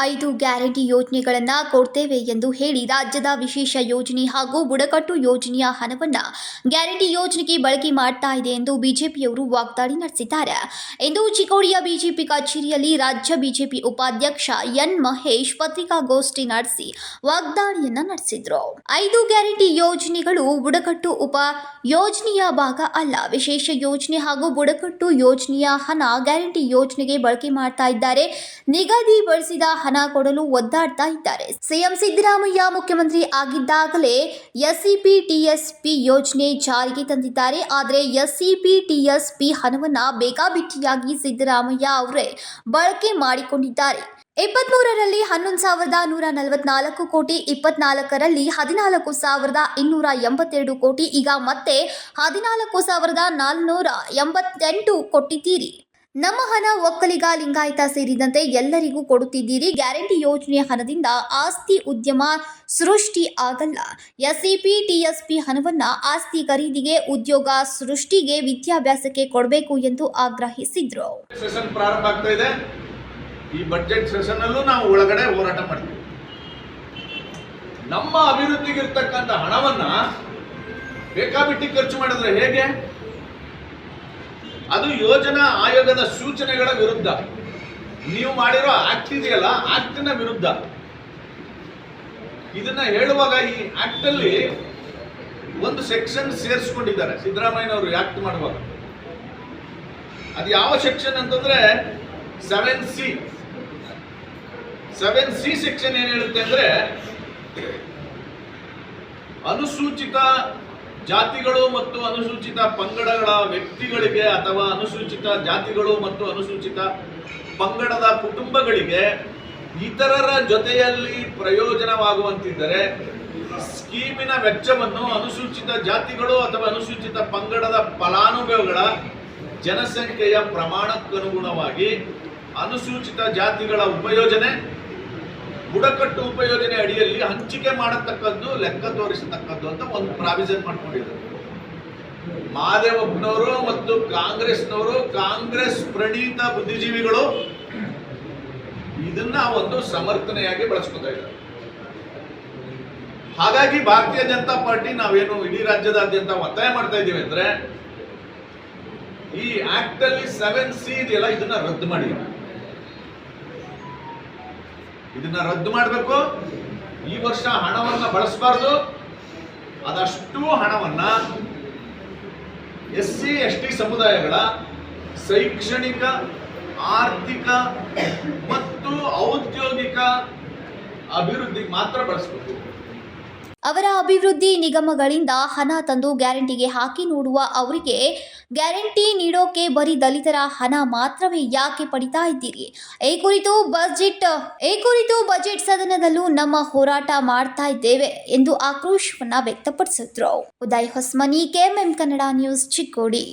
ಐದು ಗ್ಯಾರಂಟಿ ಯೋಜನೆಗಳನ್ನ ಕೊಡ್ತೇವೆ ಎಂದು ಹೇಳಿ ರಾಜ್ಯದ ವಿಶೇಷ ಯೋಜನೆ ಹಾಗೂ ಬುಡಕಟ್ಟು ಯೋಜನೆಯ ಹಣವನ್ನ ಗ್ಯಾರಂಟಿ ಯೋಜನೆಗೆ ಬಳಕೆ ಮಾಡ್ತಾ ಇದೆ ಎಂದು ಬಿಜೆಪಿಯವರು ವಾಗ್ದಾಳಿ ನಡೆಸಿದ್ದಾರೆ. ಇಂದು ಚಿಕ್ಕೋಡಿಯ ಬಿಜೆಪಿ ಕಚೇರಿಯಲ್ಲಿ ರಾಜ್ಯ ಬಿಜೆಪಿ ಉಪಾಧ್ಯಕ್ಷ ಎನ್ ಮಹೇಶ್ ಪತ್ರಿಕಾಗೋಷ್ಠಿ ನಡೆಸಿ ವಾಗ್ದಾಳಿಯನ್ನ ನಡೆಸಿದ್ರು. ಐದು ಗ್ಯಾರಂಟಿ ಯೋಜನೆಗಳು ಬುಡಕಟ್ಟು ಉಪ ಯೋಜನೆಯ ಭಾಗ ಅಲ್ಲ. ವಿಶೇಷ ಯೋಜನೆ ಹಾಗೂ ಬುಡಕಟ್ಟು ಯೋಜನೆಯ ಹಣ ಗ್ಯಾರಂಟಿ ಯೋಜನೆಗೆ ಬಳಕೆ ಮಾಡ್ತಾ ಇದ್ದಾರೆ. ನಿಗದಿಪಡಿಸಿದ ಹಣ ಕೊಡಲು ಒದ್ದಾಡ್ತಾ ಇದ್ದಾರೆ. ಸಿಎಂ ಸಿದ್ದರಾಮಯ್ಯ ಮುಖ್ಯಮಂತ್ರಿ ಆಗಿದ್ದಾಗಲೇ ಎಸ್ಸಿಪಿ ಟಿಎಸ್ಪಿ ಯೋಜನೆ ಜಾರಿಗೆ ತಂದಿದ್ದಾರೆ. ಆದರೆ ಎಸ್ಸಿಪಿ ಟಿಎಸ್ಪಿ ಹಣವನ್ನ ಬೇಕಾಬಿಟ್ಟಿಯಾಗಿ ಸಿದ್ದರಾಮಯ್ಯ ಅವರೇ ಬಳಕೆ ಮಾಡಿಕೊಂಡಿದ್ದಾರೆ. ಇಪ್ಪತ್ಮೂರರಲ್ಲಿ ಹನ್ನೊಂದು ಸಾವಿರದ ನೂರ ನಲವತ್ನಾಲ್ಕು ಕೋಟಿ, ಇಪ್ಪತ್ನಾಲ್ಕರಲ್ಲಿ ಹದಿನಾಲ್ಕು ಸಾವಿರದ ಇನ್ನೂರ ಎಂಬತ್ತೆರಡು ಕೋಟಿ, ಈಗ ಮತ್ತೆ ಹದಿನಾಲ್ಕು ಸಾವಿರದ ನಾಲ್ನೂರ ಎಂಬತ್ತೆಂಟು ಕೊಟ್ಟಿದ್ದೀರಿ ನಮ್ಮ ಹಣ ಒಕ್ಕಲಿಗ ಲಿಂಗಾಯತ ಸೇರಿದಂತೆ ಎಲ್ಲರಿಗೂ ಕೊಡುತ್ತಿದ್ದೀರಿ. ಗ್ಯಾರಂಟಿ ಯೋಜನೆಯ ಹಣದಿಂದ ಆಸ್ತಿ ಉದ್ಯಮ ಸೃಷ್ಟಿ ಆಗಲ್ಲ. ಎಸ್ಇಪಿ, ಟಿಎಸ್ಪಿ ಹಣವನ್ನ ಆಸ್ತಿ ಖರೀದಿಗೆ, ಉದ್ಯೋಗ ಸೃಷ್ಟಿಗೆ, ವಿದ್ಯಾಭ್ಯಾಸಕ್ಕೆ ಕೊಡಬೇಕು ಎಂದು ಆಗ್ರಹಿಸಿದ್ರು. ಸೆಷನ್ ಪ್ರಾರಂಭ ಆಗ್ತಾ ಇದೆ. ಈ ಬಜೆಟ್ ಸೆಷನ್ ಅಲ್ಲೂ ನಾವು ಒಳಗಡೆ ಹೋರಾಟ ಮಾಡ್ತೀವಿ. ನಮ್ಮ ಅಭಿವೃದ್ಧಿಗಿರ್ತಕ್ಕಂಥ ಹಣವನ್ನ ಬೇಕಾಬಿಟ್ಟಿ ಖರ್ಚು ಮಾಡಿದ್ರೆ ಹೇಗೆ? ಅದು ಯೋಜನಾ ಆಯೋಗದ ಸೂಚನೆಗಳ ವಿರುದ್ಧ. ನೀವು ಮಾಡಿರೋ ಆಕ್ಟ್ ಇದೆಯಲ್ಲ ಆಕ್ಟ್ನ ವಿರುದ್ಧ. ಇದನ್ನ ಹೇಳುವಾಗ ಈ ಆಕ್ಟ್ ಅಲ್ಲಿ ಒಂದು ಸೆಕ್ಷನ್ ಸೇರಿಸ್ಕೊಂಡಿದ್ದಾರೆ, ಸಿದ್ದರಾಮಯ್ಯನವರು ಆಕ್ಟ್ ಮಾಡುವಾಗ. ಅದು ಯಾವ ಸೆಕ್ಷನ್ ಅಂತಂದ್ರೆ seven C seven C section ಏನ್ ಹೇಳುತ್ತೆ ಅಂದ್ರೆ ಅನುಸೂಚಿತ ಜಾತಿಗಳು ಮತ್ತು ಅನುಸೂಚಿತ ಪಂಗಡಗಳ ವ್ಯಕ್ತಿಗಳಿಗೆ ಅಥವಾ ಅನುಸೂಚಿತ ಜಾತಿಗಳು ಮತ್ತು ಅನುಸೂಚಿತ ಪಂಗಡದ ಕುಟುಂಬಗಳಿಗೆ ಇತರರ ಜೊತೆಯಲ್ಲಿ ಪ್ರಯೋಜನವಾಗುವಂತಿದ್ದರೆ ಸ್ಕೀಮಿನ ವೆಚ್ಚವನ್ನು ಅನುಸೂಚಿತ ಜಾತಿಗಳು ಅಥವಾ ಅನುಸೂಚಿತ ಪಂಗಡದ ಫಲಾನುಭವಿಗಳ ಜನಸಂಖ್ಯೆಯ ಪ್ರಮಾಣಕ್ಕನುಗುಣವಾಗಿ ಅನುಸೂಚಿತ ಜಾತಿಗಳ ಉಪಯೋಜನೆ ಬುಡಕಟ್ಟು ಉಪಯೋಜನೆ ಅಡಿಯಲ್ಲಿ ಹಂಚಿಕೆ ಮಾಡತಕ್ಕದ್ದು, ಲೆಕ್ಕ ತೋರಿಸತಕ್ಕದ್ದು ಅಂತ ಒಂದು ಪ್ರಾವಿಷನ್ ಮಾಡ್ಕೊಂಡಿದ್ದಾರೆ. ಮಾದೇವಪ್ಪನವರು ಮತ್ತು ಕಾಂಗ್ರೆಸ್ನವರು, ಕಾಂಗ್ರೆಸ್ ಪ್ರಣೀತ ಬುದ್ಧಿಜೀವಿಗಳು ಇದನ್ನ ಒಂದು ಸಮರ್ಥನೆಯಾಗಿ ಬಳಸ್ಕೊತಾ ಇದ್ದಾರೆ. ಹಾಗಾಗಿ ಭಾರತೀಯ ಜನತಾ ಪಾರ್ಟಿ ನಾವೇನು ಇಡೀ ರಾಜ್ಯದಾದ್ಯಂತ ಒತ್ತಾಯ ಮಾಡ್ತಾ ಇದ್ದೀವಿ ಅಂದ್ರೆ ಈ ಆಕ್ಟ್ ಅಲ್ಲಿ ಸೆವೆನ್ ಸಿ ಇದೆಯಲ್ಲ ಇದನ್ನ ರದ್ದು ಮಾಡಿ ಇದನ್ನ ರದ್ದು ಮಾಡಬೇಕು. ಈ ವರ್ಷ ಹಣವನ್ನ ಬಳಸಬಾರ್ದು. ಅದಷ್ಟು ಹಣವನ್ನ ಎಸ್ ಸಿ, ಎಸ್ ಟಿ ಸಮುದಾಯಗಳ ಶೈಕ್ಷಣಿಕ, ಆರ್ಥಿಕ ಮತ್ತು ಔದ್ಯೋಗಿಕ ಅಭಿವೃದ್ಧಿಗೆ ಮಾತ್ರ ಬಳಸಬೇಕು. ಅವರ ಅಭಿವೃದ್ಧಿ ನಿಗಮಗಳಿಂದ ಹಣ ತಂದು ಗ್ಯಾರಂಟಿಗೆ ಹಾಕಿ ನೋಡುವ ಅವರಿಗೆ ಗ್ಯಾರಂಟಿ ನೀಡೋಕೆ ಬರೀ ದಲಿತರ ಹಣ ಮಾತ್ರವೇ ಯಾಕೆ ಪಡಿತಾ ಇದ್ದೀರಿ? ಈ ಕುರಿತು ಬಜೆಟ್, ಈ ಕುರಿತು ಬಜೆಟ್ ಸದನದಲ್ಲೂ ನಮ್ಮ ಹೋರಾಟ ಮಾಡ್ತಾ ಇದ್ದೇವೆ ಎಂದು ಆಕ್ರೋಶವನ್ನ ವ್ಯಕ್ತಪಡಿಸಿದ್ರು. Uday Hosmani, KMM Kannada news Chikkodi.